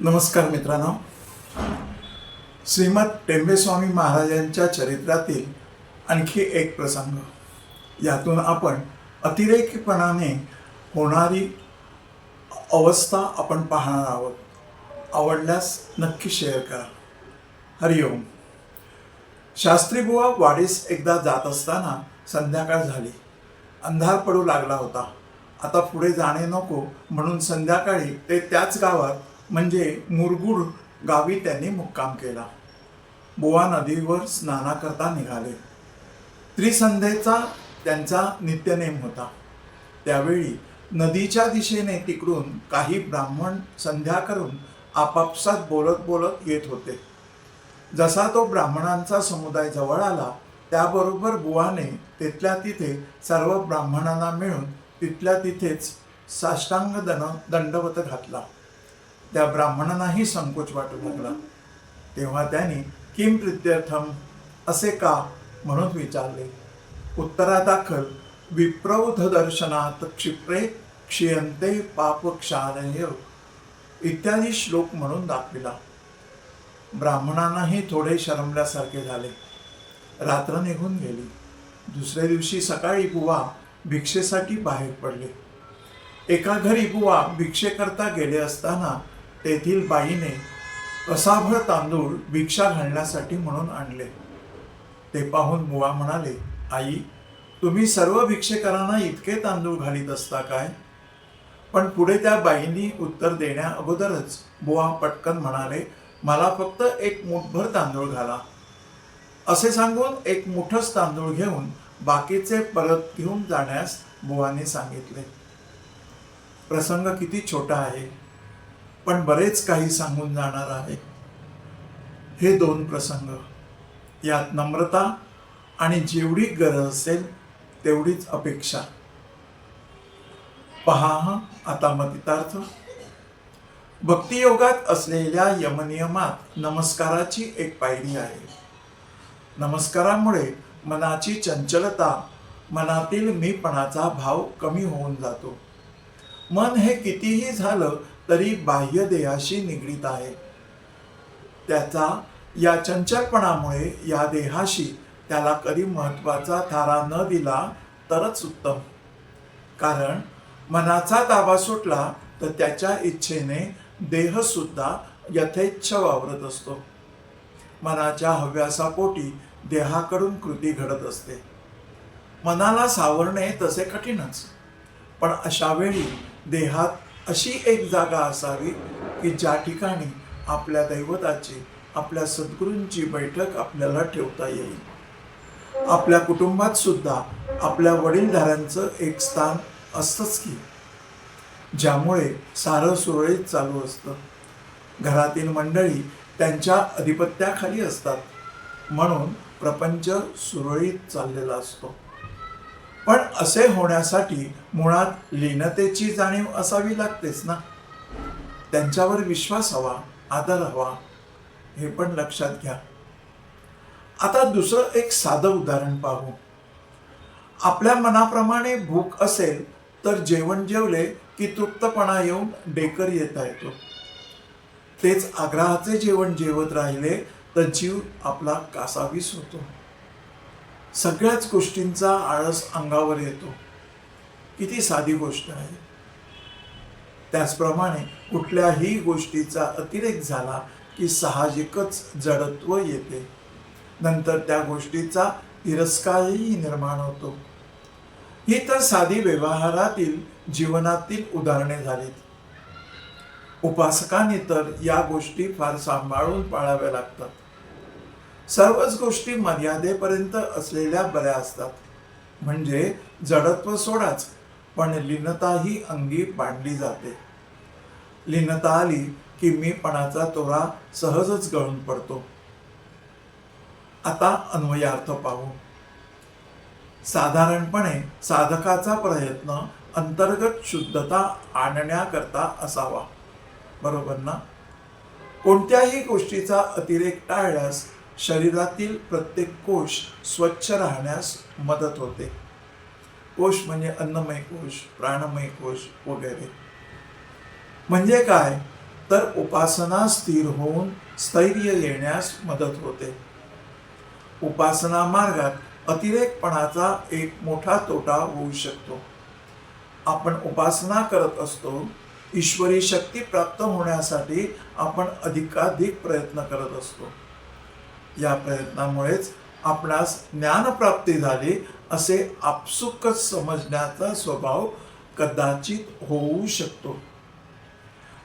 नमस्कार मित्रांनो. श्रीमद टेंबेस्वामी महाराजांच्या चरित्रातील आणखी एक प्रसंग. यातून आपण अतिरेकीपणाने होणारी अवस्था आपण पाहणार आहोत. आवडल्यास नक्की शेअर करा. हरिओम शास्त्रीबुवा वाडीस एकदा जात असताना संध्याकाळ झाली. अंधार पडू लागला होता. आता पुढे जाणे नको म्हणून संध्याकाळी ते त्याच गावात म्हणजे मुरगुड गावी त्यांनी मुक्काम केला. बुवा नदीवर स्नानाकरता निघाले. त्रिसंध्येचा त्यांचा नित्यनेम होता. त्यावेळी नदीच्या दिशेने तिकडून काही ब्राह्मण संध्या करून आपापसात बोलत बोलत येत होते. जसा तो ब्राह्मणांचा समुदाय जवळ आला त्याबरोबर बुवाने तिथल्या तिथे सर्व ब्राह्मणांना मिळून तिथल्या तिथेच साष्टांग दन दंडवत घातला. त्या ब्राह्मणांनाही संकोच वाटू लागला. तेव्हा त्यांनी किम प्रित्यर्थम असे का म्हणून विचारले. उत्तरादाखल विप्रौध दर्शनात क्षिप्रे क्षियंते पाप क्षालय इत्यादी श्लोक म्हणून दाखविला. ब्राह्मणांनाही थोडे शरमल्यासारखे झाले. रात्र निघून गेली. दुसऱ्या दिवशी सकाळी बुवा भिक्षेसाठी बाहेर पडले. एका घरी बुवा भिक्षेकरता गेले असताना तेथील बाईने कसाभर तांदूळ भिक्षा घालण्यासाठी म्हणून आणले. ते पाहून मुवा म्हणाले आई तुम्ही सर्व भिक्षेकरांना इतके तांदूळ घालीत असता काय पण पुढे त्या बाईंनी उत्तर देण्या अगोदरच बुवा पटकन म्हणाले मला फक्त एक मुठभर तांदूळ घाला असे सांगून एक मुठच तांदूळ घेऊन बाकीचे परत घेऊन जाण्यास बुवाने सांगितले. प्रसंग किती छोटा आहे. पण बरेच काही सांगून जाणार आहे. हे दोन प्रसंग यात नम्रता आणि जेवढी गरज असेल तेवढीच अपेक्षा. पहा आता मतितार्थ. भक्तियोगात असलेल्या यमनियमात नमस्काराची एक पायरी आहे. नमस्कारामुळे मनाची चंचलता मनातील मीपणाचा भाव कमी होऊन जातो. मन हे कितीही झालं तरी बाह्य देहाशी निगडीत आहे. त्याचा या चंचलपणामुळे या देहाशी त्याला कधी महत्त्वाचा थारा न दिला तरच उत्तम. कारण मनाचा ताबा सुटला तर त्याच्या इच्छेने देह सुद्धा यथेच्छ वावरत असतो. मनाच्या हव्यासापोटी देहाकडून कृती घडत असते. मनाला सावरणे तसे कठीणच. पण अशा वेळी देहात अशी एक जागा असावी की ज्या ठिकाणी आपल्या दैवताची आपल्या सद्गुरूंची बैठक आपल्याला ठेवता येईल. आपल्या कुटुंबात सुद्धा आपल्या वडीलधाऱ्यांचं एक स्थान असतंच की ज्यामुळे सारं सुरळीत चालू असतं. घरातील मंडळी त्यांच्या अधिपत्याखाली असतात. म्हणून प्रपंच सुरळीत चाललेला असतो. पण असे होण्यासाठी मुळात लीनतेची जाणीव असावी लागतेच ना? त्यांच्यावर विश्वास हवा आदर हवा हे पण लक्षात घ्या. आता दुसरं एक साधं उदाहरण पाहू. आपल्या मनाप्रमाणे भूक असेल तर जेवण जेवले की तृप्तपणा येऊन डेकर येता येतो. तेच आग्रहाचे जेवण जेवत राहिले तर जीव आपला कासावीस होतो. सगळ्याच गोष्टींचा आळस अंगावर येतो. किती साधी गोष्ट आहे. त्याचप्रमाणे कुठल्याही गोष्टीचा अतिरेक झाला की साहजिकच जडत्व येते. नंतर त्या गोष्टीचा तिरस्कारही निर्माण होतो. ही तर साधी व्यवहारातील जीवनातील उदाहरणे झालीत. उपासकांनी तर या गोष्टी फार सांभाळून पाळाव्या लागतात. सर्वच गोष्टी मर्यादेपर्यंत असलेल्या बऱ्या असतात. म्हणजे जडत्व सोडाच पण लीनताही अंगी बांधली जाते. लीनता आली की मी पणाचा तोरा सहजच गळून पडतो. आता अन्वयार्थ पाहू. साधारणपणे साधकाचा प्रयत्न अंतर्गत शुद्धता आणण्याकरता असावा. बरोबर ना? कोणत्याही गोष्टीचा अतिरेक टाळल्यास शरीरातील प्रत्येक कोश स्वच्छ राहण्यास मदत होते. कोश म्हणजे अन्नमय कोश प्राणमय कोश वगैरे. म्हणजे काय? तर उपासना स्थिर होऊन स्थैर्य येण्यास मदत होते. उपासना मार्गात अतिरेकपणाचा एक मोठा तोटा होऊ शकतो. आपण उपासना करत असतो ईश्वरी शक्ती प्राप्त होण्यासाठी आपण अधिकाधिक प्रयत्न करत असतो. या प्रयत्नामुळेच आपणास ज्ञानप्राप्ती झाली असे आपसुकच समजण्याचा स्वभाव कदाचित होऊ शकतो.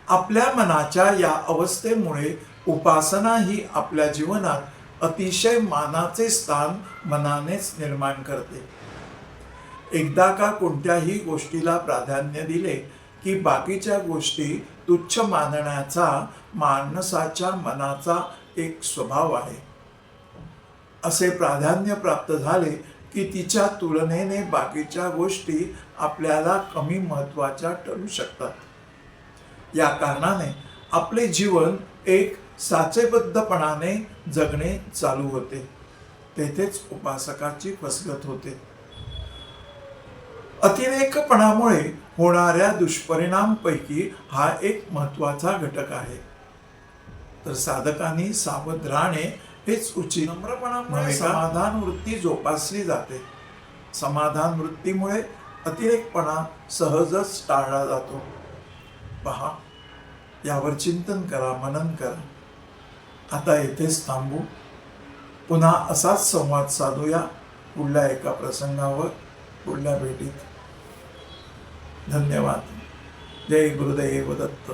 आपल्या मनाच्या या अवस्थेमुळे उपासना ही आपल्या जीवनात अतिशय मानाचे स्थान मनानेच निर्माण करते. एकदा का कोणत्याही गोष्टीला प्राधान्य दिले की बाकीच्या गोष्टी तुच्छ मानण्याचा माणसाच्या मनाचा एक स्वभाव आहे. असे प्राधान्य प्राप्त झाले की तिच्या तुलनेने बाकीच्या गोष्टी आपल्याला कमी महत्त्वाच्या ठरू शकतात. या कारणाने आपले जीवन एक साचेबद्धपणाने जगणे चालू होते. तेथेच उपासकाची फसगत होते. अतिरेकपणामुळे होणाऱ्या दुष्परिणामपैकी हा एक महत्त्वाचा घटक आहे. तर साधकांनी सावध राहणे हेच उचित. नम्रपणामुळे समाधान वृत्ती जोपासली जाते. समाधान वृत्तीमुळे अतिरेकपणा सहजच टाळला जातो. पहा यावर चिंतन करा मनन करा. आता येथेच थांबू. पुन्हा असाच संवाद साधूया पुढल्या एका प्रसंगावर पुढल्या भेटीत. धन्यवाद. जय गुरुदेव दत्त